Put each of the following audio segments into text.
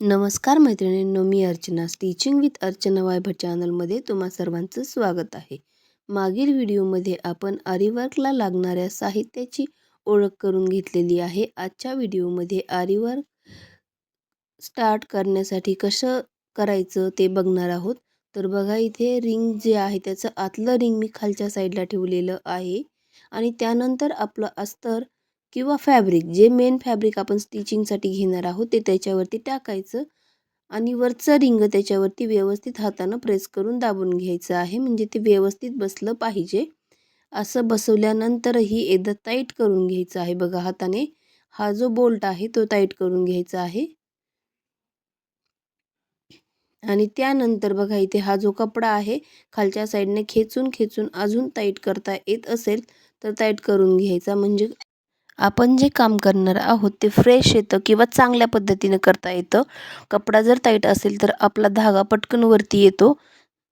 नमस्कार मैत्रिणींनो मी अर्चना. स्टिचिंग विथ अर्चना वायभट चॅनलमध्ये तुम्हा सर्वांचं स्वागत आहे. मागील व्हिडिओमध्ये आपण आरीवर्कला लागणाऱ्या साहित्याची ओळख करून घेतलेली आहे. आजच्या व्हिडिओमध्ये आरीवर्क स्टार्ट करण्यासाठी कसं करायचं ते बघणार आहोत. तर बघा इथे रिंग जे आहे त्याचं आतलं रिंग मी खालच्या साईडला ठेवलेलं आहे. आणि त्यानंतर आपलं अस्तर किंवा फॅब्रिक जे मेन फॅब्रिक आपण स्टिचिंगसाठी घेणार आहोत ते त्याच्यावरती टाकायचं आणि वरचं रिंग त्याच्यावरती व्यवस्थित हातानं प्रेस करून दाबून घ्यायचं आहे. म्हणजे ते व्यवस्थित बसलं पाहिजे. असं बसवल्यानंतरही एकदा टाईट करून घ्यायचं आहे. बघा हाताने हा जो बोल्ट आहे तो टाईट करून घ्यायचा आहे. आणि त्यानंतर बघा इथे हा जो कपडा आहे खालच्या साईडने खेचून खेचून अजून टाईट करता येत असेल तर टाईट करून घ्यायचा. म्हणजे आपण जे काम करणार आहोत ते फ्रेश येतं किंवा चांगल्या पद्धतीनं करता येतं. कपडा जर टाईट असेल तर आपला धागा पटकन वरती येतो.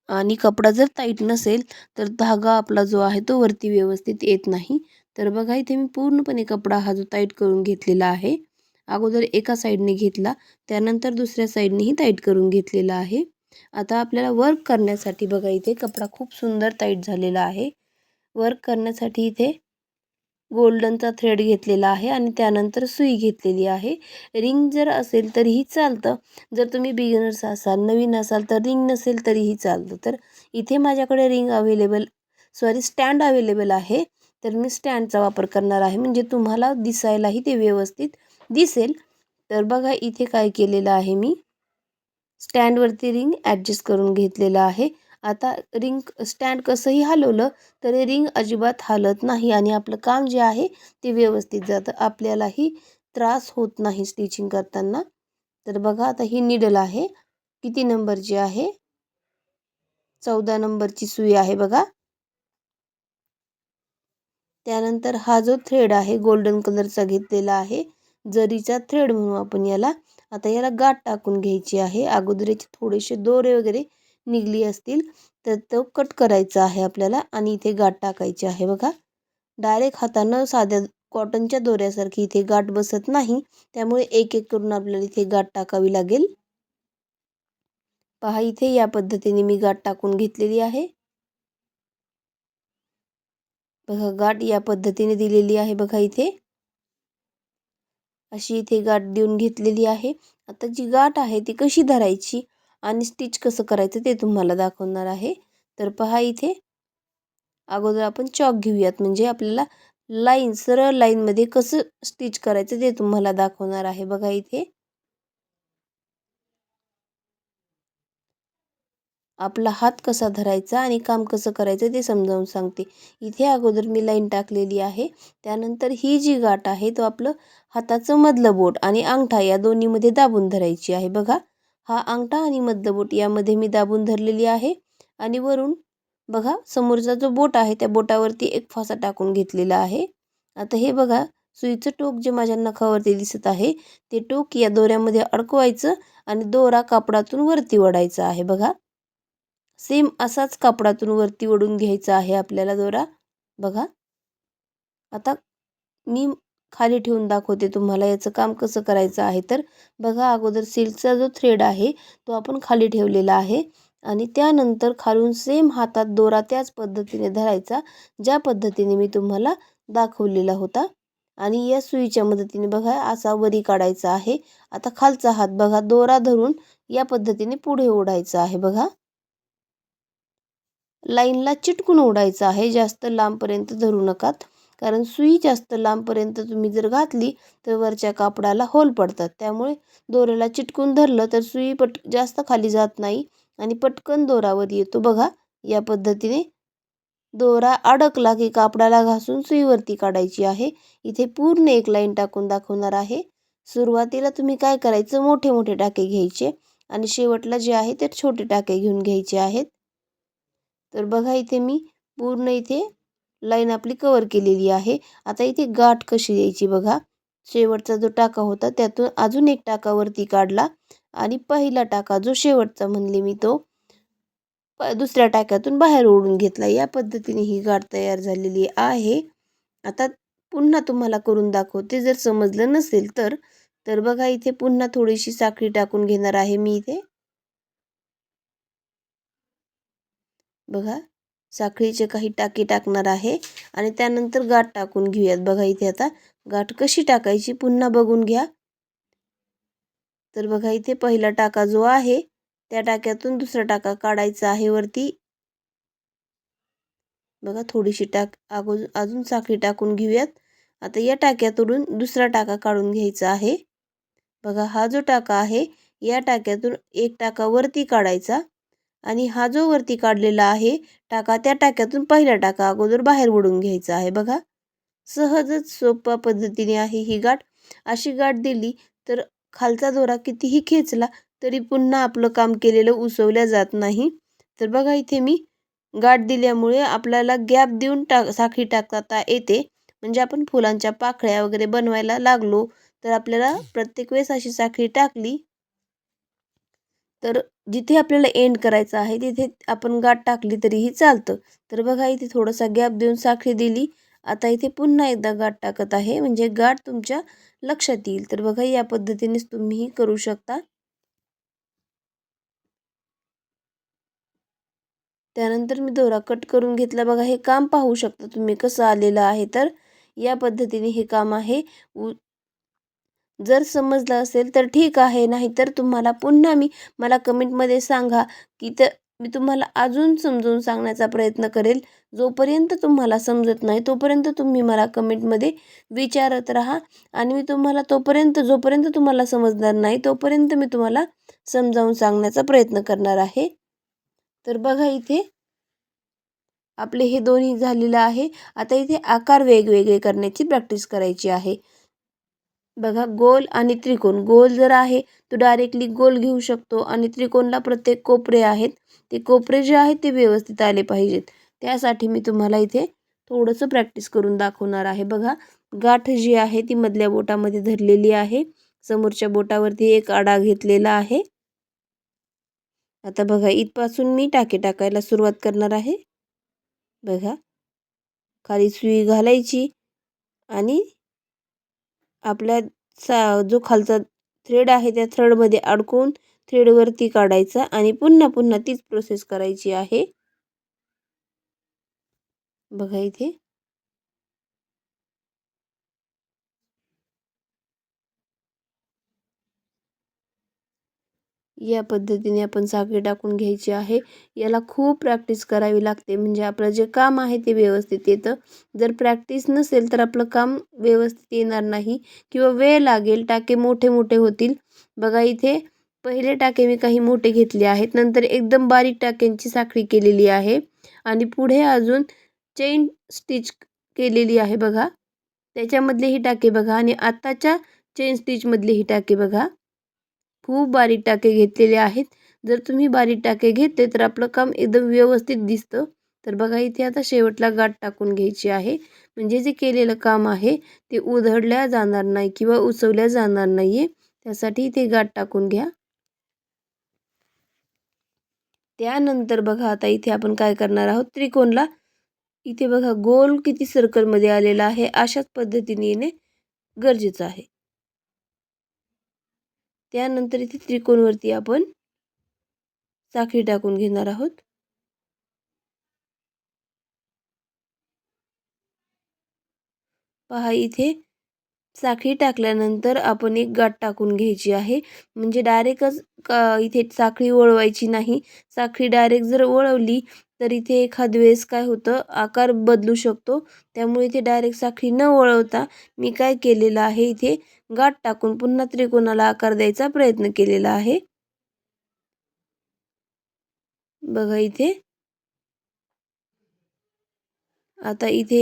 आणि कपडा जर टाईट नसेल तर धागा आपला जो आहे तो वरती व्यवस्थित येत नाही. तर बघा इथे मी पूर्णपणे कपडा हा जो टाईट करून घेतलेला आहे अगोदर एका साईडने घेतला त्यानंतर दुसऱ्या साईडनेही टाईट करून घेतलेला आहे. आता आपल्याला वर्क करण्यासाठी बघा इथे कपडा खूप सुंदर टाईट झालेला आहे. वर्क करण्यासाठी इथे गोल्डनचा थ्रेड घेतलेला आहे आणि त्यानंतर सुई घेतलेली आहे. रिंग जर असेल तरीही चालतं. जर तुम्ही बिगिनर्स असाल नवीन असाल तर रिंग नसेल तरीही चालतं. तर इथे माझ्याकडे ring available sorry stand available आहे. तर मी स्टँडचा वापर करणार आहे. म्हणजे तुम्हाला दिसायलाही ते व्यवस्थित दिसेल. तर बघा इथे काय केलेलं आहे मी. स्टँडवरती रिंग ॲडजस्ट करून घेतलेलं आहे. आता रिंग स्टँड कसंही हलवलं तरी रिंग अजिबात हालत नाही आणि आपलं काम जे आहे ते व्यवस्थित जातं. आपल्यालाही त्रास होत नाही स्टिचिंग करताना. तर बघा आता ही निडल आहे. किती नंबरची आहे? चौदा नंबरची सुई आहे बघा. त्यानंतर हा जो थ्रेड आहे गोल्डन कलरचा घेतलेला आहे जरीचा थ्रेड म्हणू आपण याला. आता याला गाठ टाकून घ्यायची आहे. अगोदर याचे थोडेसे दोरे वगैरे निघली असतील तर तो कट करायचा आहे आपल्याला आणि इथे गाठ टाकायची आहे बघा. डायरेक्ट हातानं साध्या कॉटनच्या दोऱ्यासारखी इथे गाठ बसत नाही त्यामुळे एक एक करून आपल्याला इथे गाठ टाकावी लागेल. पहा इथे या पद्धतीने मी गाठ टाकून घेतलेली आहे. बघा गाठ या पद्धतीने दिलेली आहे बघा इथे. अशी इथे गाठ देऊन घेतलेली आहे. आता जी गाठ आहे ती कशी धरायची? आणि स्टिच कसं करायचं ते तुम्हाला दाखवणार आहे. तर पहा इथे अगोदर आपण चॉक घेऊयात. म्हणजे आपल्याला लाईन सरळ लाईनमध्ये कसं स्टिच करायचं ते तुम्हाला दाखवणार आहे. बघा इथे. आपला हात कसा धरायचा आणि काम कसं करायचं ते समजावून सांगते. इथे अगोदर मी लाईन टाकलेली आहे. त्यानंतर ही जी गाठ आहे तो आपलं हाताचं मधलं बोट आणि अंगठा या दोन्हीमध्ये दाबून धरायची आहे. बघा. हा अंगठा आणि मधलं बोट यामध्ये मी दाबून धरलेली आहे. आणि वरून बघा समोरचा जो बोट आहे त्या बोटावरती एक फासा टाकून घेतलेला आहे. आता हे बघा सुईचं टोक जे माझ्या नखावरती दिसत आहे ते टोक या दोऱ्यामध्ये अडकवायचं आणि दोरा कापडातून वरती ओढायचा आहे बघा. सेम असाच कापडातून वरती ओढून घ्यायचा आहे आपल्याला दोरा. बघा. आता मी खाली ठेवून दाखवते तुम्हाला. याचं काम कसं करायचं आहे तर बघा अगोदर सिल्कचा जो थ्रेड आहे तो आपण खाली ठेवलेला आहे. आणि त्यानंतर खालून सेम हातात दोरा त्याच पद्धतीने धरायचा ज्या पद्धतीने मी तुम्हाला दाखवलेला होता. आणि या सुईच्या मदतीने बघा असा वरी काढायचा आहे. आता खालचा हात बघा दोरा धरून या पद्धतीने पुढे ओढायचा आहे बघा. लाईनला चिटकून ओढायचं आहे जास्त लांबपर्यंत धरू नकात. कारण सुई जास्त लांबपर्यंत तुम्ही जर घातली तर वरच्या कापडाला होल पडतात. त्यामुळे दोऱ्याला चिटकून धरलं तर सुई पट जास्त खाली जात नाही आणि पटकन दोरावर येतो. बघा या पद्धतीने दोरा अडकला की कापडाला घासून सुईवरती काढायची आहे. इथे पूर्ण एक लाईन टाकून दाखवणार आहे. सुरुवातीला तुम्ही काय करायचं? मोठे मोठे टाके घ्यायचे आणि शेवटला जे आहे ते छोटे टाके घेऊन घ्यायचे आहेत. तर बघा इथे मी पूर्ण इथे लाईन आपली कवर केलेली आहे. आता इथे गाठ कशी द्यायची बघा. शेवटचा जो टाका होता त्यातून अजून एक टाकावरती काढला. आणि पहिला टाका जो शेवटचा म्हणले मी तो दुसऱ्या टाक्यातून बाहेर ओढून घेतला. या पद्धतीने ही गाठ तयार झालेली आहे. आता पुन्हा तुम्हाला करून दाखवते. जर समजलं नसेल तर तर बघा इथे पुन्हा थोडीशी साखळी टाकून घेणार आहे मी इथे. बघा. साखळीचे काही टाके टाकणार आहे. आणि त्यानंतर गाठ टाकून घेऊयात. बघा इथे आता गाठ कशी टाकायची पुन्हा बघून घ्या. तर बघा इथे पहिला टाका जो आहे त्या टाक्यातून दुसरा टाका काढायचा आहे वरती. बघा थोडीशी टाक अगो अजून साखळी टाकून घेऊयात. आता या टाक्यातून दुसरा टाका काढून घ्यायचा आहे. बघा हा जो टाका आहे या टाक्यातून एक टाका वरती काढायचा. आणि हा जो वरती काढलेला आहे टाका त्या टाक्यातून पहिला टाका अगोदर बाहेर ओढून घ्यायचा आहे बघा. सहजच सोप्या पद्धतीने आहे ही गाठ. अशी गाठ दिली तर खालचा दोरा कितीही खेचला तरी पुन्हा आपलं काम केलेलं उसवल्या जात नाही. तर बघा इथे मी गाठ दिल्यामुळे आपल्याला गॅप देऊन टाक साखळी टाकता येते. म्हणजे आपण फुलांच्या पाखळ्या वगैरे बनवायला लागलो तर आपल्याला प्रत्येक वेळेस अशी साखळी टाकली तर जिथे आपल्याला एंड करायचं आहे तिथे आपण गाठ टाकली तरीही चालतं. तर बघा इथे थोडासा गॅप देऊन साखळी दिली. आता इथे पुन्हा एकदा गाठ टाकत आहे. म्हणजे गाठ तुमच्या लक्षात येईल. तर बघा या पद्धतीनेच तुम्हीही करू शकता. त्यानंतर मी दोरा कट करून घेतला. बघा हे काम पाहू शकता तुम्ही कसं आलेलं आहे. तर या पद्धतीने हे काम आहे. जर समजलं असेल तर ठीक आहे नाहीतर तुम्हाला पुन्हा मी मला कमेंटमध्ये सांगा की तर मी तुम्हाला अजून समजून सांगण्याचा प्रयत्न करेल. जोपर्यंत तुम्हाला समजत नाही तोपर्यंत तुम्ही मला कमेंटमध्ये विचारत राहा आणि मी तुम्हाला तोपर्यंत जोपर्यंत तुम्हाला समजणार नाही तोपर्यंत मी तुम्हाला समजावून सांगण्याचा प्रयत्न करणार आहे. तर बघा इथे आपले हे दोन्ही झालेलं आहे. आता इथे आकार वेगवेगळे करण्याची प्रॅक्टिस करायची आहे. बघा गोल आणि त्रिकोण. गोल जर आहे तो डायरेक्टली गोल घेऊ शकतो आणि त्रिकोणला प्रत्येक कोपरे आहेत ते कोपरे जे आहेत ते व्यवस्थित आले पाहिजेत. त्यासाठी मी तुम्हाला इथे थोडंसं प्रॅक्टिस करून दाखवणार आहे. बघा गाठ जी आहे ती मधल्या बोटामध्ये धरलेली आहे. समोरच्या बोटावरती एक आडा घेतलेला आहे. आता बघा इथपासून मी टाके टाकायला सुरुवात करणार आहे. बघा खाली सुई घालायची आणि आपल्या सा जो खालचा थ्रेड आहे त्या थ्रेडमध्ये अडकून थ्रेडवरती काढायचा आणि पुन्हा पुन्हा तीच प्रोसेस करायची आहे. बघा इथे. या पद्धतीने आपण साखळी टाकून घ्यायची आहे. याला खूप प्रॅक्टिस करावी लागते. म्हणजे आपलं जे काम आहे ते व्यवस्थित येतं. जर प्रॅक्टिस नसेल तर आपलं काम व्यवस्थित येणार नाही किंवा वेळ लागेल टाके मोठे मोठे होतील. बघा इथे पहिले टाके मी काही मोठे घेतले आहेत. नंतर एकदम बारीक टाक्यांची साखळी केलेली आहे. आणि पुढे अजून चेन स्टिच केलेली आहे बघा. त्याच्यामधले ही टाके बघा. आणि आत्ताच्या चेन स्टिचमधले ही टाके बघा. खूप बारीक टाके घेतलेले आहेत. जर तुम्ही बारीक टाके घेतले तर आपलं काम एकदम व्यवस्थित दिसतं. तर बघा इथे आता शेवटला गाठ टाकून घ्यायची आहे. म्हणजे जे केलेलं काम आहे ते उधळल्या जाणार नाही किंवा उसवल्या जाणार नाही आहे त्यासाठी इथे गाठ टाकून घ्या. त्यानंतर बघा आता इथे आपण काय करणार आहोत? त्रिकोणला. इथे बघा गोल किती सर्कलमध्ये आलेला आहे अशाच पद्धतीने येणे गरजेचं आहे. त्यानंतर इथे त्रिकोणवरती आपण साखळी टाकून घेणार आहोत. पहा इथे साखळी टाकल्यानंतर आपण एक गाठ टाकून घ्यायची आहे. म्हणजे डायरेक्टच का इथे साखळी वळवायची नाही. साखळी डायरेक्ट जर वळवली तर इथे एखाद वेळेस काय होतं आकार बदलू शकतो. त्यामुळे इथे डायरेक्ट साखळी न वळवता मी काय केलेलं आहे इथे गाठ टाकून पुन्हा त्रिकोणाला आकार द्यायचा प्रयत्न केलेला आहे. बघा इथे. आता इथे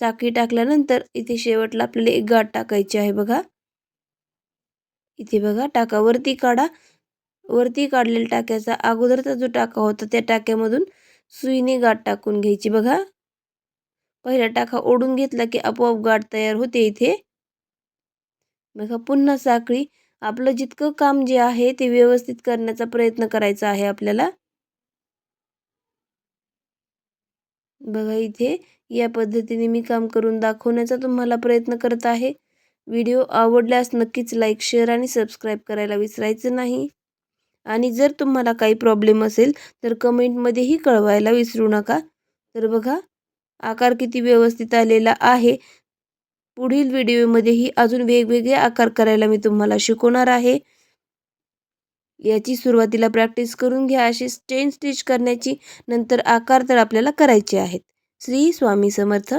साखळी टाकल्यानंतर इथे शेवटला आपल्याला एक गाठ टाकायची आहे बघा. इथे बघा टाका. वरती काढा. वरती काढलेल्या टाक्याचा अगोदरचा जो टाका होता त्या टाक्यामधून सुईने गाठ टाकून घ्यायची बघा. पहिला टाका ओढून घेतला की आपोआप गाठ तयार होते इथे. बघा पुन्हा साखळी. आपलं जितकं काम जे आहे ते व्यवस्थित करण्याचा प्रयत्न करायचा आहे आपल्याला. बघा इथे या पद्धतीने मी काम करून दाखवण्याचा तुम्हाला प्रयत्न करत आहे. व्हिडिओ आवडल्यास नक्कीच लाईक शेअर आणि सबस्क्राईब करायला विसरायचं नाही. आणि जर तुम्हाला काही प्रॉब्लेम असेल तर कमेंटमध्येही कळवायला विसरू नका. तर बघा आकार किती व्यवस्थित आलेला आहे. पुढील व्हिडिओमध्येही अजून वेगवेगळे आकार करायला मी तुम्हाला शिकवणार आहे. याची सुरुवातीला प्रॅक्टिस करून घ्या. अशी चेन स्टिच करण्याची नंतर आकार तर आपल्याला करायचे आहेत. श्री स्वामी समर्थ